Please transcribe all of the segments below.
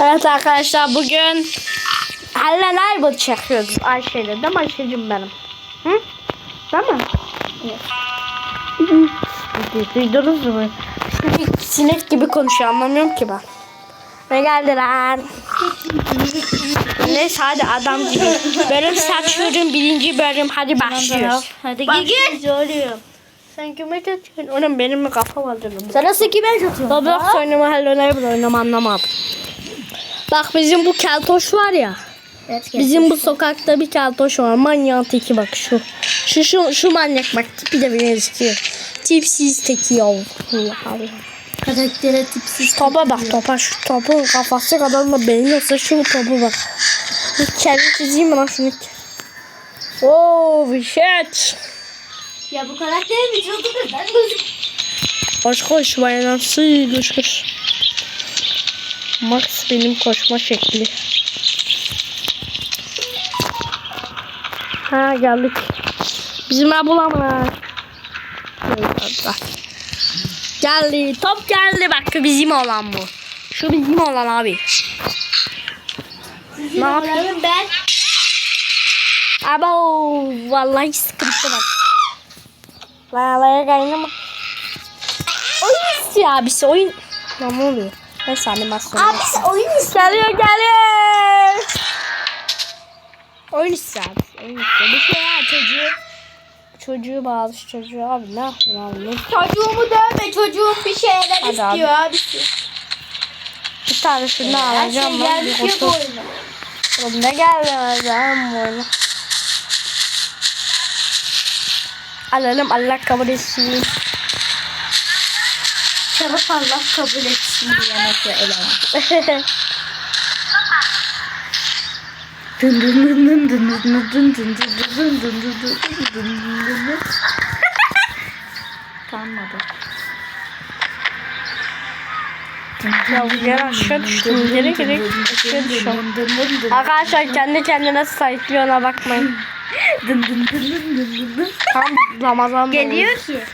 Evet arkadaşlar bugün Hello Neighbor çekiyoruz Ayşe'yle değil mi Ayşe'cim benim? Hı? Değil mi? Evet. Duydunuz mu? Sinek, sinek gibi konuşuyor anlamıyorum ki ben. Ne geldi lan? Neyse hadi adam gibi. Bölüm saçıyorum birinci bölüm hadi başlıyoruz. Hadi git. Soruyorum. Sen kime çatıyorsun? Oğlum benim mi kafa var canım? Sen nasıl kime çatıyorsun? Roblox oynama Hello Neighbor oynama anlamadım. Bak bizim bu keltoş var ya. Evet, Bizim bu sokakta bir keltoş var. Manyağın teki bak şu. Şu şu, şu manyak bak tipi de benziyor. Tipsiz teki ya. Allah Allah. karaktere tipsiz. Topa bak topa şu topun kafası kadar da olsa şu topu bak. Kendi çizeyim mi lan şunu? Oh shit. Ya bu karakterin vücudu neden gözük? Koş koş bayanası koş koş. Benim koşma şekli. Ha geldik. Bizim. Eyvallah. Geldi. Top geldi bak bizim olan bu. Şu bizim olan abi. Ne yapayım? ben? Abo vallahi sıkıntı bak. Vallahi kaynama. Oyun istiyor abisi oyun. Ne oluyor? Neyse animasyon. Abisi oyun istiyor. Geliyor geliyor. Oyun istiyor. Oyun istiyor. Bir şey ya çocuğu. Çocuğu bağlı şu çocuğu abi ne yapayım abi Çocuğumu dövme çocuğum bir şeyler Hadi istiyor abisi. bir tanesini Her alacağım şey ben. gelmiş otur- oyuna. Oğlum ne geldi ben bu oyuna. Alalım Allah kabul etsin. Şeref Allah kabul etsin diyemek ve eleman. Dın dın dın dın dın dın dın dın dın dın dın dın dın dın dın dın dın. Kalmadı. Ya yere aşağı düştüm. Geri geri aşağı düşüyorum. Arkadaşlar kendi kendine sayıklıyor ona bakmayın. Dın dın dın dın dın dın dın. Tam Ramazan Geliyor ki.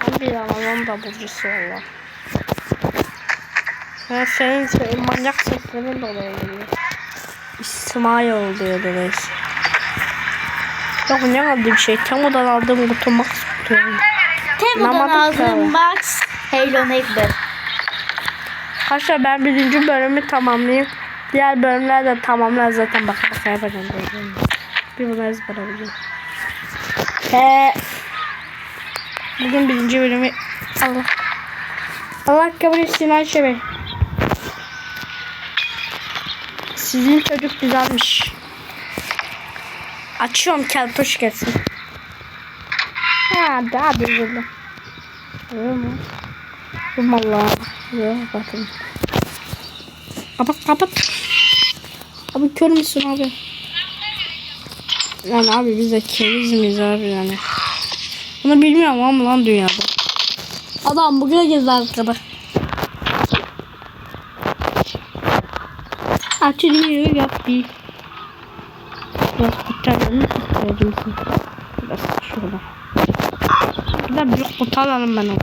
Tam bir Ramazan da burcusu valla. Ya senin şey, manyak seslerin dolayı geliyor. İsmail oluyor dolayısıyla. Yok ne aldı bir şey. Tam odan aldığım kutu max ki aldığım abi. Max Halo Neighbor. Arkadaşlar ben birinci bölümü tamamlayayım. Diğer bölümler de tamamlar zaten baka baka yapacağım. Bir bunu ezbere bileceğim. He. Bugün birinci bölümü Allah. Allah kabul etsin Ayşe Bey. Sizin çocuk güzelmiş. Açıyorum keltoş gelsin. Ha daha düzüldü. Öyle mi? Valla. Yok bakın. Kapat kapat. Abi kör müsün abi? Yani abi biz de keriz miyiz abi yani? Bunu bilmiyorum ama lan dünyada. Adam bugün gezdi arkada. açılıyor yap bir. Biraz kurtaralım ihtiyacımızı. Biraz şurada. Burada bir ot alalım ben onu.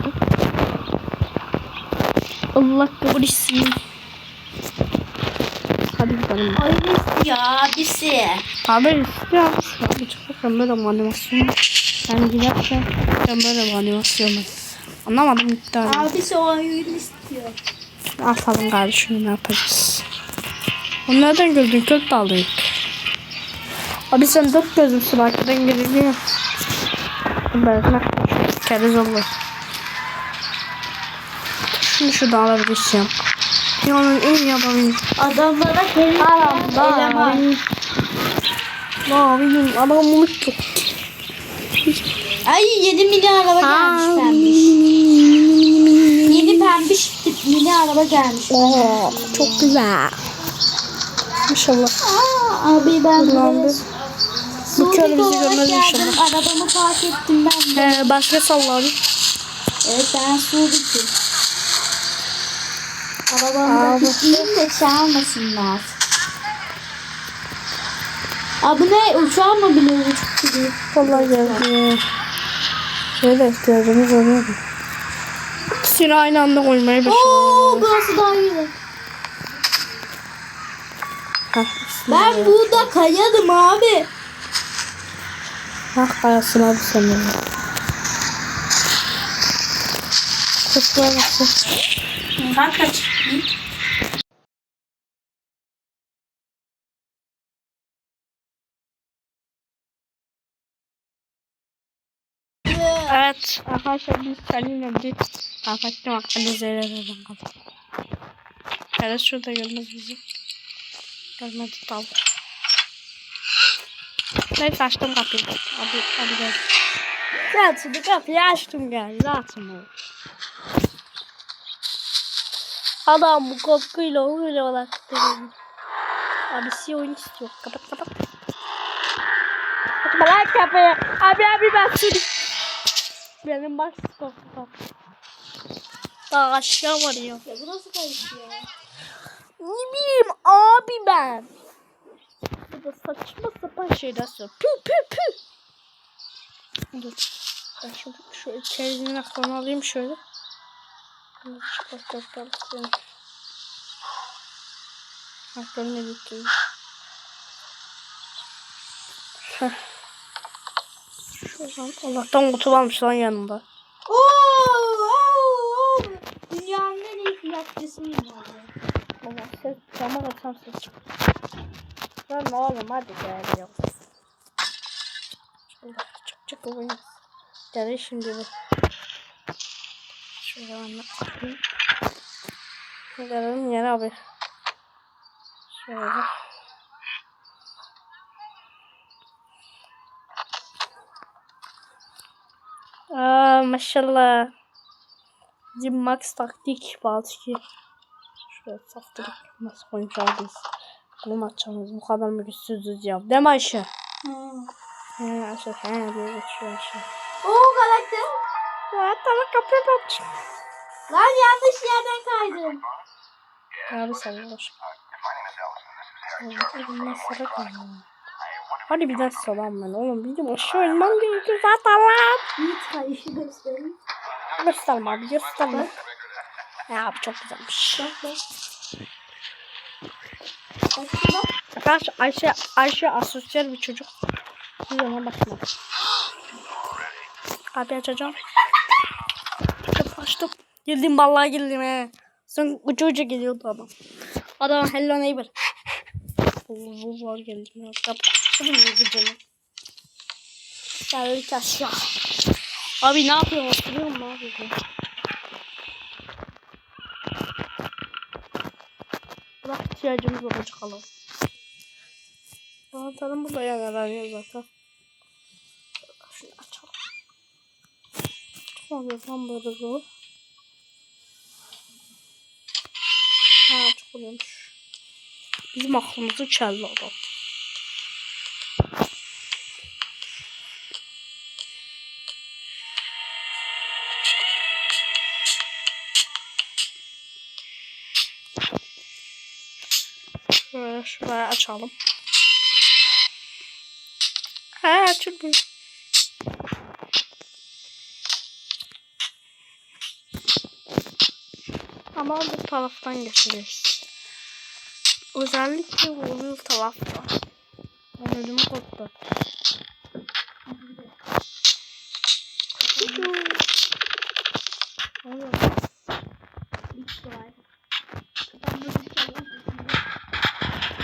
Allah korusun. Hadi gidelim. Ay istiyor abisi. Tabi istiyor abisi. Çok kamera animasyonu. Ben giderken kamera animasyonu. Anlamadım gitti abi. Abisi o oyun istiyor. Atalım kardeşim ne yapacağız. Onu nereden? Kök dalıyık. Abi sen dört gözlüsün arkadan görünüyor. Berkme. Keriz olur. Şimdi şu dağları geçeceğim. Yani en yabancı. Adamlara kendi eleman. Abi adam bunu çok. Ay 7 milyar araba gelmiş pembiş. 7 pembiş mini araba gelmiş. Oo, çok güzel. İnşallah. Aa, abi ben Kullandı. Bu kör bizi görmez inşallah. Arabamı park ettim ben de. He, başka salla abi. Evet ben Suudi'yim. Arabamı da Abi. kilitleyeyim de çalmasınlar. Abi ne uçağı mı gidiyor? Vallahi geldi. Şöyle ihtiyacımız oluyor. İkisini aynı anda koymayı başardım. Oo burası daha iyi. Hah, Ben burada kayadım abi. Hah kayasın abi senin. Kısmaya baksın. Kanka Evet arkadaşlar biz seninle bir kapattım hakkında zeyrelerden kaldık. Evet şurada görmez bizi. Görmedi tabi. Neyse açtım kapıyı. Hadi hadi gel. Gel şimdi kapıyı açtım gel. Zaten o. Adam bu korkuyla öyle olarak dedi. Abisi oyun istiyor. Kapat kapat. Kapatma lan kapıyı. Abi abi ben seni. Benim bak korktum. Daha aşağı var ya. Ya bu nasıl kayıp ya? Abi ben. Burada saçma sapan şeyler söylüyor. Pü pü pü. Dur. Ben şunu şu içerinin aklını alayım şöyle. Aklını bitti? Şuradan Allah'tan kutu varmış lan yanımda. Oo, oo, oo. Dünyanın en iyi fiyatçısıyım abi. Allah ses ses çık. Lan oğlum hadi gel ya. Şöyle çık çık oyun. Gel şimdi bu. Şöyle anlat. Gelelim yere abi. Şöyle. Aa maşallah. Bizim Max taktik Baltiki. Şöyle saftık. Nasıl biz? Bunu açacağız. Bu kadar mı güçsüzüz ya? Değil mi Ayşe? Ha. He Ayşe. He böyle geçiyor Ayşe. Oo karakter. Ya tamam kapıyı aç. Lan yanlış yerden kaydım. Abi sen boş. Elimden sıra. Hadi bir daha salam ben oğlum. Bizim aşağı inmem gerekiyor zaten lan. Yiğit kayışı göstereyim. Gösterme abi gösterme. Ya abi çok güzelmiş. Arkadaşlar Ayşe, Ayşe asosyal bir çocuk. Bir yana bakma. Abi açacağım. Açtım açtım. Girdim vallahi girdim he. Sen ucu ucu geliyordu adam. Adam hello neighbor. Bu var geldim ya. Kapattım ya gıcını. Geldik aşağı. Abi ne yapıyorsun? Oturuyor mu? Ne yapıyorsun? Bırak ihtiyacımız olacak alalım. Anahtarım burada yan aranıyor zaten. Şunu açalım. Çıkmıyor lan böyle zor. Ha çıkıyormuş. Bizim aklımızı çeldi adam. Açalım. He açılmıyor. Ama bu taraftan geçeceğiz. Özellikle bu tarafta. Ben ödümü koptu. Ne oluyor? Hiç var.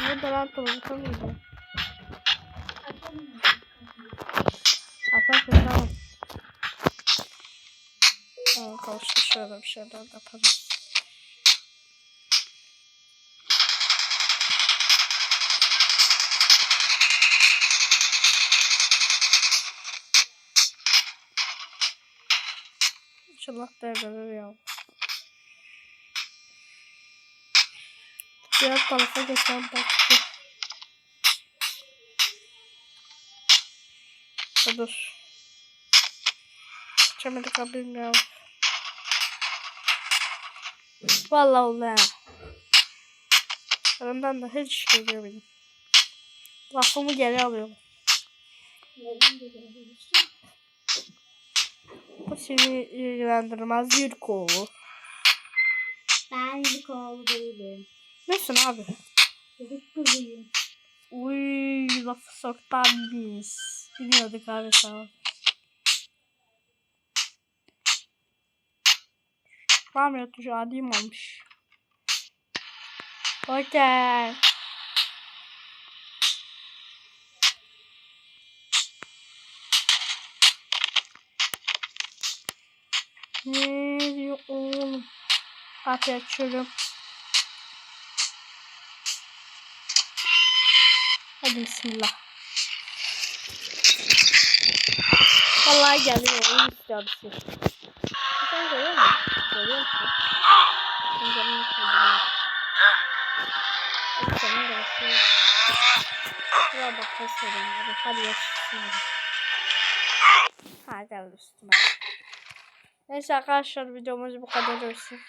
Ne da lan taraftan mıydı? Aferin tamam. Tamam karşı şöyle bir şeyler yaparız. İnşallah devrilir ya. Diğer tarafa geçen baktı. Dur. Geçemedik abim ya. Vallahi oldu ha. Önden de hiç geliyor benim. Lafımı geri alıyorum. Bu seni ilgilendirmez Yürkoğlu. Ben bir kol değilim. Nesin abi? Çocuk kızıyım. Ağzına soktan biz. Biliyorduk abi sağ mı ya tuşu adıyım olmuş. Okey. Ne diyor oğlum? Kapıyı açıyorum. Hadi bismillah. Vallahi geliyor. İyi istiyor bir şey. Sen görüyor musun? Görüyor musun? Sen görüyor musun? Hadi senin görüyorsun. Şuraya bak keselim. Hadi hadi yaşasın. Ha geldi üstüme. Neyse arkadaşlar videomuz bu kadar olsun.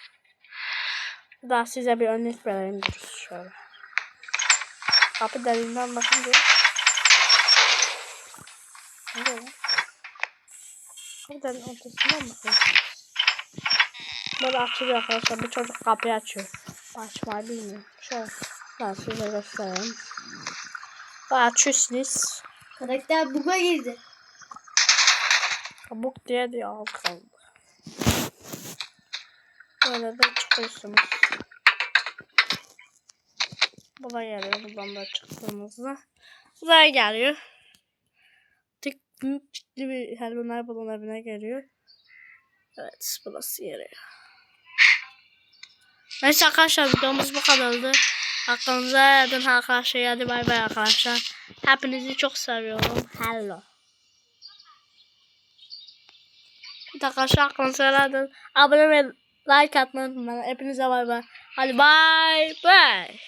Daha size bir örnek verelim. Şöyle. Kapı deliğinden bakınca. Ne oluyor? Kapı deliğin ortasından bakıyorsunuz. Böyle açılıyor arkadaşlar. Bu çocuk kapıyı açıyor. Açmayı bilmiyor. Şöyle. Ben size göstereyim. Böyle açıyorsunuz. Karakter buga girdi. Kabuk diye diye al kaldı. Böyle de çıkıyorsunuz. Bu da geliyor. Buradan da çıktığımızda. Buraya geliyor. Tık büyük ciddi bir helvanlar bulun evine geliyor. Evet burası yeri. Neyse arkadaşlar videomuz bu kadardı. Aklınıza edin arkadaşlar. Hadi bay bay arkadaşlar. Hepinizi çok seviyorum. Hello. Arkadaşlar aklınıza edin. Abone ve like atmayı unutmayın. Hepinize bay bay. Hadi bay bay.